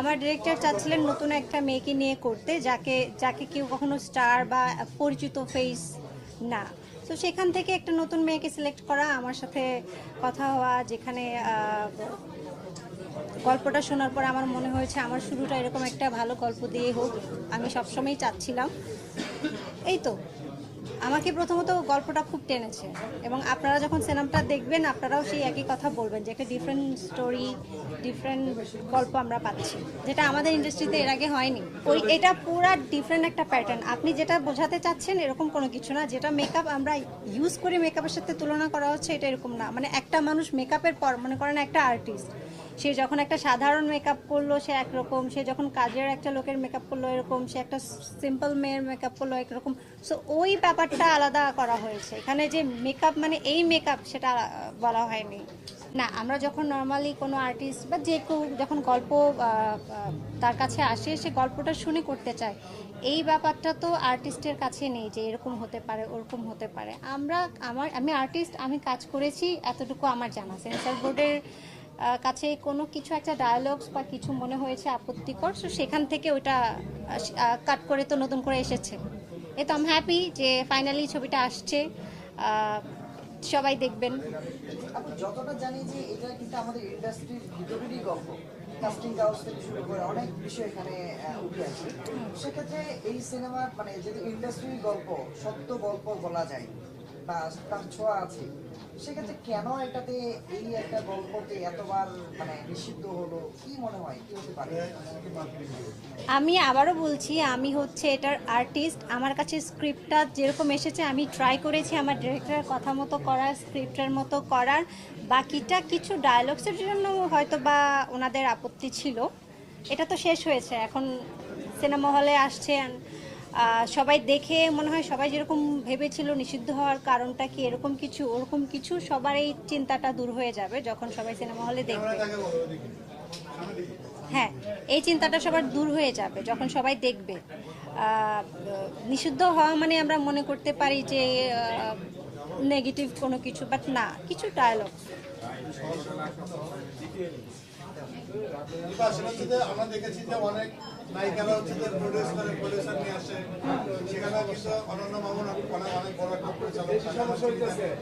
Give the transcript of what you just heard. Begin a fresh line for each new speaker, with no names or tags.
আমার
ডিরেক্টর চাচ্ছিলেন নতুন একটা মেয়েকে নিয়ে করতে যাকে যাকে কেউ কখনো স্টার বা পরিচিত ফেস না। তো সেখান থেকে একটা নতুন মেয়েকে সিলেক্ট করা আমার সাথে কথা হওয়া যেখানে গল্পটা শোনার পর আমার মনে হয়েছে আমার শুরুটা এরকম একটা ভালো গল্প দিয়ে হোক আমি সবসময়ই চাচ্ছিলাম। এই তো। আমাকে প্রথমত গল্পটা খুব টেনেছে এবং আপনারা যখন সিনেমাটা দেখবেন, আপনারাও সেই একই কথা বলবেন যে একটা ডিফারেন্ট স্টোরি ডিফারেন্ট গল্প আমরা পাচ্ছি, যেটা আমাদের ইন্ডাস্ট্রিতে এর আগে হয়নি। ওই এটা পুরা ডিফারেন্ট একটা প্যাটার্ন আপনি যেটা বোঝাতে চাচ্ছেন এরকম কোনো কিছু না, যেটা মেকআপ আমরা ইউজ করে মেকআপের সাথে তুলনা করা হচ্ছে, এটা এরকম না। মানে একটা মানুষ মেকআপের পর, মনে করেন একটা আর্টিস্ট সে যখন একটা সাধারণ মেকআপ করল, সে একরকম। সে যখন কাজের একটা লোকের মেকআপ করল, এরকম। সে একটা সিম্পল মেয়ের মেকআপ করল, একরকম। সো ওই ব্যাপারটা আলাদা করা হয়েছে। এখানে যে মেকআপ মানে এই মেকআপ সেটা বলা হয়নি। না, আমরা যখন নর্মালি কোনো আর্টিস্ট বা যে কেউ যখন গল্প তার কাছে আসে, সে গল্পটা শুনে করতে চায়। এই ব্যাপারটা তো আর্টিস্টের কাছে নেই যে এরকম হতে পারে, ওরকম হতে পারে। আমরা, আমার, আমি আর্টিস্ট আমি কাজ করেছি, এতটুকু আমার জানা। সেন্সার বোর্ডের কাছে কোনো কিছু একটা ডায়ালগস বা কিছু মনে হয়েছে আপত্তিকর সো সেখান থেকে ওইটা কাট করে তো নতুন করে এসেছে। এ তো আমি হ্যাপি যে ফাইনালি ছবিটা আসছে। সবাই দেখবেন।
যতটা জানি যে এটা কিন্তু আমাদের ইন্ডাস্ট্রির ভিতরেরই গল্প কাস্টিং থেকে শুরু করে অনেক বিষয় এখানে উঠে আসে। সেক্ষেত্রে এই সিনেমার মানে যদি ইন্ডাস্ট্রির গল্প সত্য গল্প বলা যায় তার ছোঁয়া আছে। সেক্ষেত্রে কেন এটাতে এই একটা গল্পকে এতবার মানে নিষিদ্ধ হলো? কি মনে হয়? কি হতে পারে?
আমি আবারও বলছি, আমি হচ্ছে এটার আর্টিস্ট আমার কাছে স্ক্রিপ্টটা যেরকম এসেছে, আমি ট্রাই করেছি আমার ডিরেক্টরের কথা মতো করার স্ক্রিপ্টের মতো করার। বাকিটা কিছু ডায়লগসের জন্য হয়তো বা ওনাদের আপত্তি ছিল। এটা তো শেষ হয়েছে, এখন সিনেমা হলে আসছে। সবাই দেখে মনে হয় সবাই যেরকম ভেবেছিল নিষিদ্ধ হওয়ার কারণটা কি এরকম কিছু ওরকম কিছু সবার এই চিন্তাটা দূর হয়ে যাবে যখন সবাই সিনেমা হলে দেখবে। হ্যাঁ এই চিন্তাটা সবার দূর হয়ে যাবে যখন সবাই দেখবে। নিষিদ্ধ হওয়া মানে আমরা মনে করতে পারি যে নেগেটিভ কোনো কিছু বাট না কিছু ডায়লগ
আমরা দেখেছি যে অনেক নায়িকারা হচ্ছে যে প্রডিউস করে প্রডিউসার নিয়ে আসে। সেখানে কিন্তু অনন্য মামুন অনেক বড় একটা পরিচালক।